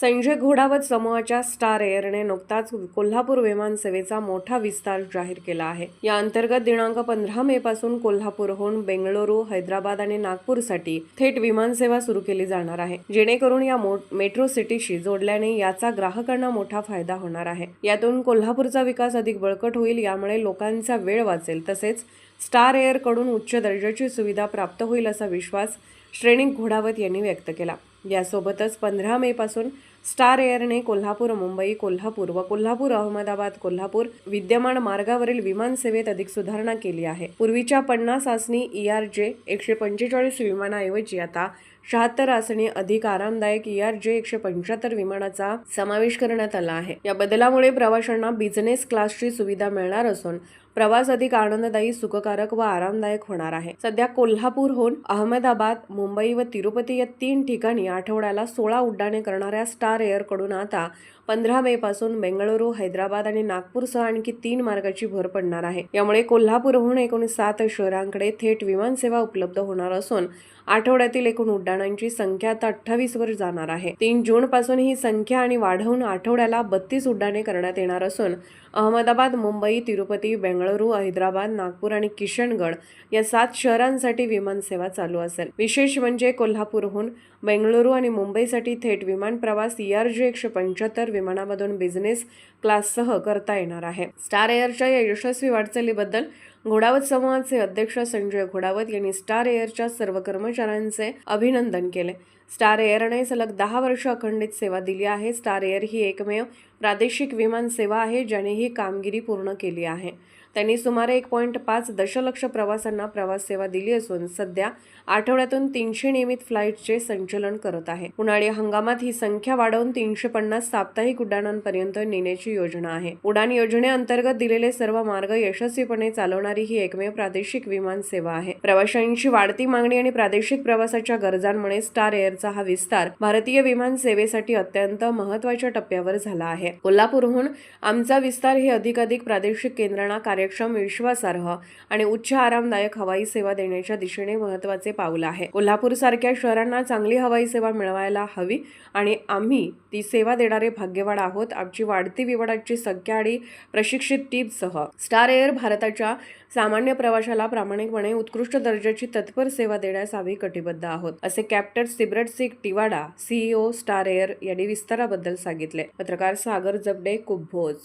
संजय घोडावत समूहाच्या स्टार एअरने नुकताच कोल्हापूर विमानसेवेचा मोठा विस्तार जाहीर केला आहे. या अंतर्गत दिनांक पंधरा मे पासून कोल्हापूरहून बेंगळुरू हैदराबाद आणि नागपूरसाठी थेट विमानसेवा सुरू केली जाणार आहे. जेणेकरून या मो- मेट्रो सिटीशी जोडल्याने याचा ग्राहकांना मोठा फायदा होणार आहे. यातून कोल्हापूरचा विकास अधिक बळकट होईल यामुळे लोकांचा वेळ वाचेल. तसेच स्टार एअरकडून उच्च दर्जाची सुविधा प्राप्त होईल असा विश्वास श्रेणी घोडावत यांनी व्यक्त केला. यासोबतच पंधरा मे पासून स्टार एअरने कोल्हापूर मुंबई कोल्हापूर व कोल्हापूर अहमदाबाद कोल्हापूर विद्यमान मार्गावरील विमान सेवेत अधिक सुधारणा केली आहे. पूर्वीच्या पन्नास आसनी ई आर जे एकशे पंचेचाळीस विमानाऐवजी आता शहात्तर आसनी अधिक आरामदायक ई आर जे एकशे पंच्याहत्तर विमानाचा समावेश करण्यात आला आहे. या बदलामुळे प्रवाशांना बिझनेस क्लासची सुविधा मिळणार असून प्रवास अधिक आनंददायी सुखकारक व आरामदायक होणार आहे. सध्या कोल्हापूरहून अहमदाबाद मुंबई व तिरुपती या तीन ठिकाणी आठवड्याला सोळा उड्डाणे करणाऱ्या स्टार एअरकडून आता पंधरा मे पासून बेंगळुरू हैदराबाद आणि नागपूरसह आणखी तीन मार्गाची भर पडणार आहे. यामुळे कोल्हापूरहून एकूण सात शहरांकडे थेट विमानसेवा उपलब्ध होणार असून आठवड्यातील एकूण उड्डाणांची संख्या आता अठ्ठावीस वर जाणार आहे. तीन जून पासून ही संख्या आणि वाढवून आठवड्याला बत्तीस उड्डाणे करण्यात येणार असून अहमदाबाद मुंबई तिरुपती बेंगळुरू हैदराबाद नागपूर आणि किशनगड या सात शहरांसाठी विमानसेवा चालू असेल. विशेष म्हणजे कोल्हापूरहून बेंगळुरू आणि मुंबईसाठी थेट विमान प्रवास ई आर जी एकशे पंच्याहत्तर विमानामधून बिझनेस क्लाससह करता येणार आहे. स्टार एअरच्या या यशस्वी वाटचालीबद्दल घोडावत समूहाचे अध्यक्ष संजय घोडावत यांनी स्टार एअरच्या सर्व कर्मचाऱ्यांचे अभिनंदन केले. स्टार एअरने सलग दहा वर्ष अखंडित सेवा दिली आहे. स्टार एअर ही एकमेव प्रादेशिक विमान सेवा आहे ज्याने ही कामगिरी पूर्ण केली आहे. त्यांनी सुमारे एक पॉईंट पाच दशलक्ष प्रवासांना प्रवास सेवा दिली असून सध्या आठवड्यातून तीनशे नियमित फ्लाईटचे संचलन करत आहे. उन्हाळी हंगामात ही संख्या वाढवून तीनशे पन्नास साप्ताहिक उड्डाणांपर्यंत नेण्याची योजना आहे. उडान योजनेअंतर्गत दिलेले सर्व मार्ग यशस्वीपणे चालवणारी ही एकमेव प्रादेशिक विमान सेवा आहे. प्रवाशांची वाढती मागणी आणि प्रादेशिक प्रवासाच्या गरजांमुळे स्टार एअरचा हा विस्तार भारतीय विमान सेवेसाठी अत्यंत महत्त्वाच्या टप्प्यावर झाला आहे. कोल्हापूरहून आमचा विस्तार हे अधिकाधिक प्रादेशिक केंद्रांना कार्यक्षम विश्वासार्ह आणि उच्च आरामदायक हवाई सेवा देण्याच्या दिशेने महत्त्वाचे पाऊल आहे. कोल्हापूर सारख्या शहरांना चांगली हवाई सेवा मिळवायला हवी आणि आम्ही ती सेवा देणारे भाग्यवान आहोत आमची वाढती विवडाची संख्या आणि प्रशिक्षित टीमसह. स्टार एअर भारताच्या सामान्य प्रवाशाला प्रामाणिकपणे उत्कृष्ट दर्जाची तत्पर सेवा देण्यास आम्ही कटिबद्ध आहोत असे captain Sibrat Singh Tiwana CEO star air यांनी विस्ताराबद्दल सांगितले. पत्रकार सागर जबडे कुंभोज.